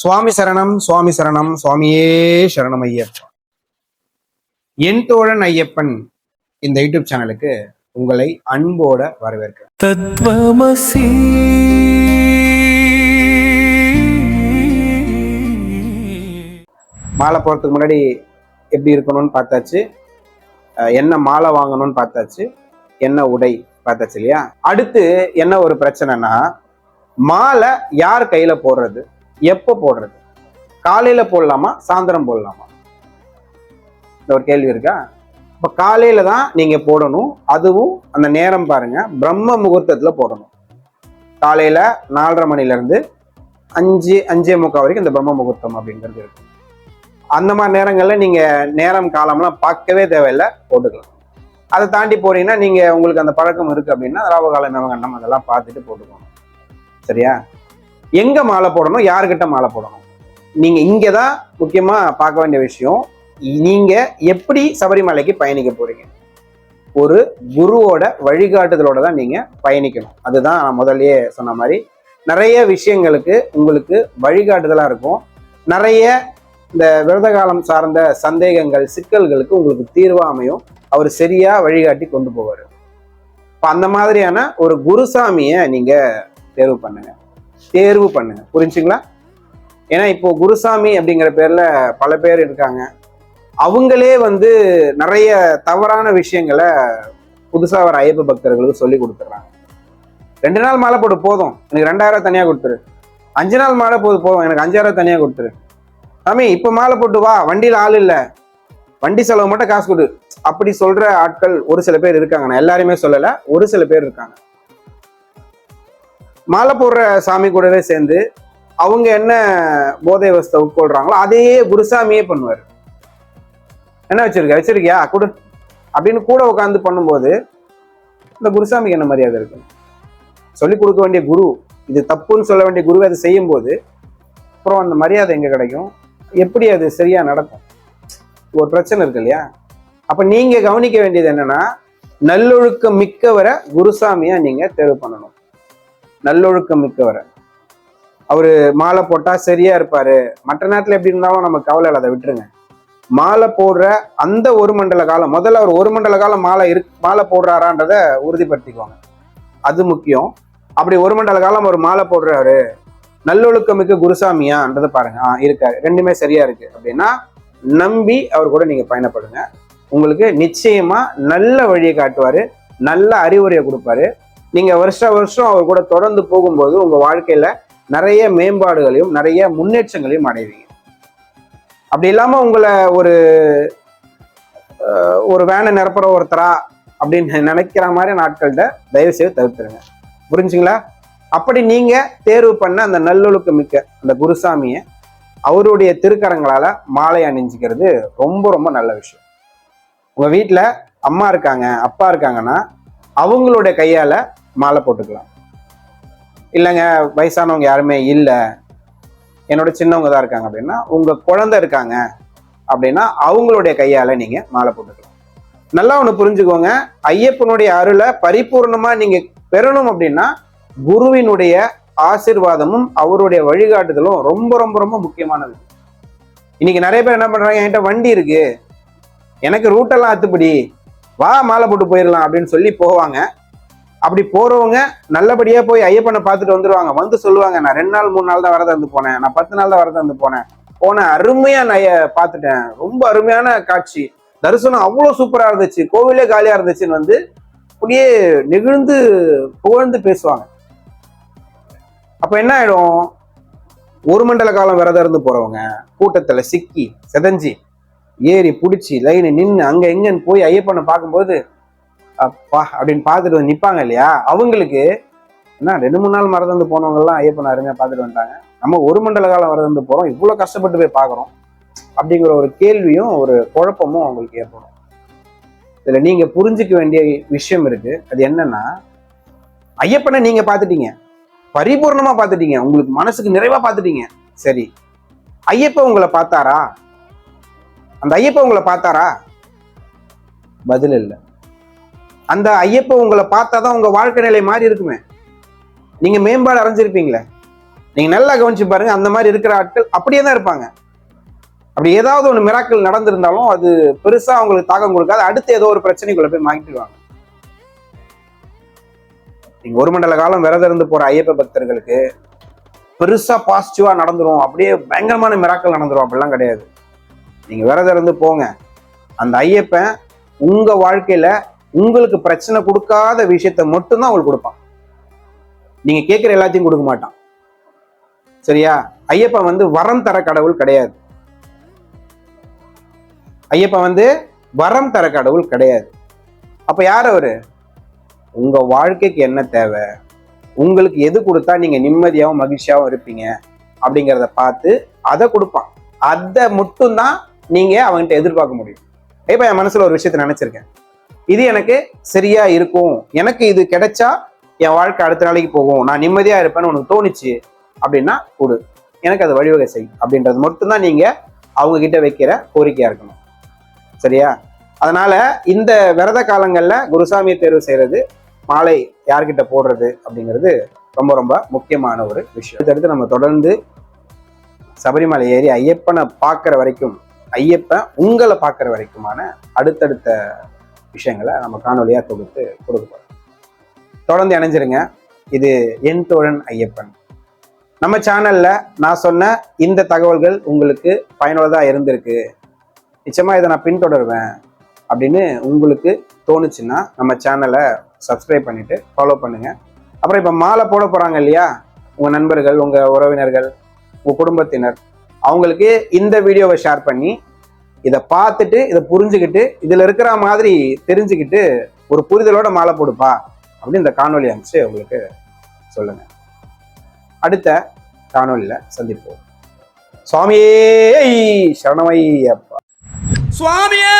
சுவாமி சரணம் சுவாமி சரணம் சுவாமியே சரணம் ஐயப்பா. என் தோழன் ஐயப்பன் இந்த யூடியூப் சேனலுக்கு உங்களை அன்போட வரவேற்கிறேன். தத்வமசி. மாலை போகிறதுக்கு முன்னாடி எப்படி இருக்கணும்னு பார்த்தாச்சு. என்ன மாலை வாங்கணும்னு பார்த்தாச்சு. என்ன உடை பார்த்தாச்சு இல்லையா? அடுத்து என்ன ஒரு பிரச்சனைனா மாலை யார் கையில போடுறது? எப்போ போடுறது? காலையில போடலாமா? சாயந்தரம் போடலாமா? இந்த ஒரு கேள்வி இருக்கா? இப்போ காலையில தான் நீங்க போடணும். அதுவும் அந்த நேரம் பாருங்க. பிரம்ம முகூர்த்தத்துல போடணும். காலையில நாலரை மணில இருந்து அஞ்சு அஞ்சே முக்கால் வரைக்கும் இந்த பிரம்ம முகூர்த்தம் அப்படிங்கிறது இருக்கு. அந்த மாதிரி நேரங்களில் நீங்க நேரம் காலம்லாம் பார்க்கவே தேவையில்லை போட்டுக்கலாம். அதை தாண்டி போறீங்கன்னா நீங்க உங்களுக்கு அந்த பழக்கம் இருக்கு அப்படின்னா ராவகால நவகண்டம் அதெல்லாம் பார்த்துட்டு போட்டுக்கணும் சரியா? எங்கே மாலை போடணும் யாருக்கிட்ட மாலை போடணும்? நீங்கள் இங்கே தான் முக்கியமாக பார்க்க வேண்டிய விஷயம் நீங்கள் எப்படி சபரிமலைக்கு பயணிக்க போகிறீங்க ஒரு குருவோட வழிகாட்டுதலோட தான் நீங்கள் பயணிக்கணும். அதுதான் நான் முதல்லயே சொன்ன மாதிரி. நிறைய விஷயங்களுக்கு உங்களுக்கு வழிகாட்டுதலாக இருக்கும். நிறைய இந்த விரத காலம் சார்ந்த சந்தேகங்கள் சிக்கல்களுக்கு உங்களுக்கு தீர்வாக அமையும். அவர் சரியாக வழிகாட்டி கொண்டு போவார். இப்போ அந்த மாதிரியான ஒரு குருசாமியை நீங்கள் தேர்வு பண்ணுங்கள் தேர்வு பண்ணுங்க புரிஞ்சுங்களா? ஏன்னா இப்போ குருசாமி அப்படிங்கிற பேர்ல பல பேர் இருக்காங்க. அவங்களே வந்து நிறைய தவறான விஷயங்களை புதுசா வர ஐயப்ப பக்தர்களுக்கு சொல்லி கொடுத்துட்றாங்க. ரெண்டு நாள் மாலை போட்டு போதும். எனக்கு ரெண்டாயிரம் தனியாக கொடுத்துரு. அஞ்சு நாள் மாலை போது போதும். எனக்கு அஞ்சாயிரம் தனியாக கொடுத்துரு. சாமி இப்போ மாலை போட்டு வா. வண்டியில் ஆள் இல்லை. வண்டி செலவு மட்டும் காசு கொடு. அப்படி சொல்ற ஆட்கள் ஒரு சில பேர் இருக்காங்க. நான் எல்லாருமே சொல்லலை. ஒரு சில பேர் இருக்காங்க. மாலை போடுற சாமி கூடவே சேர்ந்து அவங்க என்ன போதை வசத்தை உட்கொள்றாங்களோ அதையே குருசாமியே பண்ணுவார். என்ன வச்சிருக்க வச்சிருக்கியா? கொடு. அப்படின்னு கூட உட்காந்து பண்ணும்போது இந்த குருசாமிக்கு என்ன மரியாதை இருக்கு? சொல்லி கொடுக்க வேண்டிய குரு இது தப்புன்னு சொல்ல வேண்டிய குருவை அதை செய்யும்போது அப்புறம் அந்த மரியாதை எங்கே கிடைக்கும்? எப்படி அது சரியா நடக்கும்? ஒரு பிரச்சனை இருக்கு இல்லையா? அப்ப நீங்க கவனிக்க வேண்டியது என்னன்னா நல்லொழுக்கம் மிக்கவரை குருசாமியா நீங்க தேர்வு பண்ணணும். நல்லொழுக்கம் மிக்கவர். அவர் மாலை போட்டால் சரியா இருப்பார். மற்ற நேரத்தில் எப்படி இருந்தாலும் நம்ம கவலை இல்லை அதை விட்டுருங்க. மாலை போடுற அந்த ஒரு மண்டல காலம் முதல்ல அவர் ஒரு மண்டல காலம் மாலை இரு மாலை போடுறாரான்றத உறுதிப்படுத்திக்குவாங்க. அது முக்கியம். அப்படி ஒரு மண்டல காலம் ஒரு மாலை போடுறாரு. நல்லொழுக்கமிக்க குருசாமியான்றதை பாருங்க. ஆ இருக்காரு. ரெண்டுமே சரியா இருக்கு. அப்படின்னா நம்பி அவர் கூட நீங்க பயணப்படுங்க. உங்களுக்கு நிச்சயமா நல்ல வழியை காட்டுவாரு. நல்ல அறிவுரையை கொடுப்பாரு. நீங்க வருஷ வருஷம் அவர் கூட தொடர்ந்து போகும்போது உங்க வாழ்க்கையில நிறைய மேம்பாடுகளையும் நிறைய முன்னேற்றங்களையும் அடைவீங்க. அப்படி இல்லாம உங்களை ஒரு ஒரு வேனை நிரப்புற ஒருத்தரா அப்படின்னு நினைக்கிற மாதிரி நாட்கள்கிட்ட தயவு செய்து தவிர்த்துருங்க. புரிஞ்சுங்களா? அப்படி நீங்க தேர்வு பண்ண அந்த நல்லொழுக்க மிக்க அந்த குருசாமியை அவருடைய திருக்கரங்களால மாலை அணிஞ்சிக்கிறது ரொம்ப ரொம்ப நல்ல விஷயம். உங்க வீட்டில் அம்மா இருக்காங்க அப்பா இருக்காங்கன்னா அவங்களுடைய கையால மாலை போட்டுக்கலாம். இல்லைங்க வயசானவங்க யாருமே இல்லை. என்னோட சின்னவங்க தான் இருக்காங்க அப்படின்னா உங்கள் குழந்தை இருக்காங்க அப்படின்னா அவங்களுடைய கையால் நீங்கள் மாலை போட்டுக்கலாம். நல்லா ஒன்று புரிஞ்சுக்கோங்க. ஐயப்பனுடைய அருளை பரிபூர்ணமாக நீங்கள் பெறணும் அப்படின்னா குருவினுடைய ஆசிர்வாதமும் அவருடைய வழிகாட்டுதலும் ரொம்ப ரொம்ப ரொம்ப முக்கியமானது. இன்னைக்கு நிறைய பேர் என்ன பண்ணுறாங்க என்கிட்ட வண்டி இருக்கு. எனக்கு ரூட்டெல்லாம் அத்துப்படி. வா மாலை போட்டு போயிடலாம் அப்படின்னு சொல்லி போவாங்க. அப்படி போறவங்க நல்லபடியா போய் ஐயப்பனை பார்த்துட்டு வந்துருவாங்க. வந்து சொல்லுவாங்க நான் ரெண்டு நாள் மூணு நாள் தான் வரத வந்து போனேன். நான் பத்து நாள் தான் வரத வந்து போனேன். போன அருமையா நான் ஐய- பார்த்துட்டேன். ரொம்ப அருமையான காட்சி. தரிசனம் அவ்வளோ சூப்பரா இருந்துச்சு. கோவிலே காலியா இருந்துச்சுன்னு வந்து அப்படியே நெகிழ்ந்து புகழ்ந்து பேசுவாங்க. அப்ப என்ன ஆயிடும்? ஒரு மண்டல காலம் விரதம் இருந்து போறவங்க கூட்டத்துல சிக்கி செதஞ்சி ஏறி பிடிச்சி லைனு நின்று அங்க எங்கன்னு போய் ஐயப்பனை பார்க்கும்போது அப்பா அப்படின்னு பார்த்துட்டு வந்து நிற்பாங்க இல்லையா? அவங்களுக்கு என்ன ரெண்டு மூணு நாள் மறந்து வந்து போனவங்க ஐயப்பன் அருமையாக பார்த்துட்டு வந்துட்டாங்க. நம்ம ஒரு மண்டல காலம் மறந்து வந்து இவ்வளோ கஷ்டப்பட்டு போய் பார்க்கறோம். அப்படிங்கிற ஒரு கேள்வியும் ஒரு குழப்பமும் அவங்களுக்கு ஏற்படும். இதுல நீங்க புரிஞ்சுக்க வேண்டிய விஷயம் இருக்கு. அது என்னன்னா ஐயப்பனை நீங்க பார்த்துட்டீங்க. பரிபூர்ணமாக பார்த்துட்டீங்க. உங்களுக்கு மனசுக்கு நிறைவா பார்த்துட்டீங்க. சரி. ஐயப்ப உங்களை பார்த்தாரா? அந்த ஐயப்ப உங்களை பார்த்தாரா? பதில் இல்லை. அந்த ஐயப்ப உங்களை பார்த்தா தான் உங்கள் வாழ்க்கை நிலை மாறி இருக்குமே. நீங்கள் மேம்பாடு அடைஞ்சிருப்பீங்களே. நீங்கள் நல்லா கவனிச்சு பாருங்க அந்த மாதிரி இருக்கிற ஆட்கள் அப்படியே தான் இருப்பாங்க. அப்படி ஏதாவது ஒன்று மிராக்கள் நடந்திருந்தாலும் அது பெருசாக அவங்களுக்கு தாக்கம் கொடுக்காது. அடுத்து ஏதோ ஒரு பிரச்சனைக்குள்ள போய் மாட்டிடுவாங்க. நீங்கள் ஒரு மண்டல காலம் விரதம் இருந்து போகிற ஐயப்ப பக்தர்களுக்கு பெருசாக பாசிட்டிவாக நடந்துடும் அப்படியே பயங்கரமான மிராக்கள் நடந்துரும். அப்படிலாம் கிடையாது. நீங்கள் விரதம் இருந்து போங்க. அந்த ஐயப்பன் உங்கள் வாழ்க்கையில் உங்களுக்கு பிரச்சனை கொடுக்காத விஷயத்த மட்டும்தான் உங்களுக்கு கொடுப்பான். நீங்க கேட்குற எல்லாத்தையும் கொடுக்க மாட்டான். சரியா? ஐயப்பன் வந்து வரம் தர கடவுள் கிடையாது. ஐயப்பன் வந்து வரம் தர கடவுள் கிடையாது. அப்ப யார் அவரு? உங்க வாழ்க்கைக்கு என்ன தேவை? உங்களுக்கு எது கொடுத்தா நீங்க நிம்மதியாகவும் மகிழ்ச்சியாகவும் இருப்பீங்க அப்படிங்கிறத பார்த்து அதை கொடுப்பான். அதை மட்டும்தான் நீங்க அவன்கிட்ட எதிர்பார்க்க முடியும். இப்ப என் மனசுல ஒரு விஷயத்த நினைச்சிருக்கேன். இது எனக்கு சரியா இருக்கும். எனக்கு இது கிடைச்சா என் வாழ்க்கை அடுத்த நாளைக்கு போகும். நான் நிம்மதியா இருப்பேன்னு உனக்கு தோணுச்சு அப்படின்னா கொடு. எனக்கு அது வழிவகை செய் அப்படின்றது மட்டும்தான் நீங்க அவங்க கிட்ட வைக்கிற கோரிக்கையா இருக்கணும். சரியா? அதனால இந்த விரத காலங்கள்ல குருசாமியை தேர்வு செய்யறது மாலை யார்கிட்ட போடுறது அப்படிங்கிறது ரொம்ப ரொம்ப முக்கியமான ஒரு விஷயம். அடுத்தடுத்து நம்ம தொடர்ந்து சபரிமலை ஏறி ஐயப்பனை பார்க்குற வரைக்கும் ஐயப்பன் உங்களை பார்க்குற வரைக்குமான அடுத்தடுத்த விஷயங்களை நம்ம காணொலியாக தொகுத்து கொடுக்க போகிறோம் தொடர்ந்து இணைஞ்சிருங்க. இது என் தோழன் ஐயப்பன். நம்ம சேனல்ல நான் சொன்ன இந்த தகவல்கள் உங்களுக்கு பயனுள்ளதா இருந்திருக்கு. நிச்சயமா இதை நான் பின்தொடருவேன் அப்படின்னு உங்களுக்கு தோணுச்சுன்னா நம்ம சேனலை சப்ஸ்கிரைப் பண்ணிட்டு ஃபாலோ பண்ணுங்க. அப்புறம் இப்போ மாலை போட போறாங்க இல்லையா? உங்க நண்பர்கள் உங்க உறவினர்கள் உங்க குடும்பத்தினர் அவங்களுக்கு இந்த வீடியோவை ஷேர் பண்ணி இதை பார்த்துட்டு இதை புரிஞ்சுக்கிட்டு இதுல இருக்கிற மாதிரி தெரிஞ்சுக்கிட்டு ஒரு புரிதலோட மாலை போடுப்பா அப்படின்னு இந்த காணொலி அமைச்சு உங்களுக்கு சொல்லுங்க. அடுத்த காணொலியில சந்திப்போம். சுவாமியே சரணமையப்பா. சுவாமியே!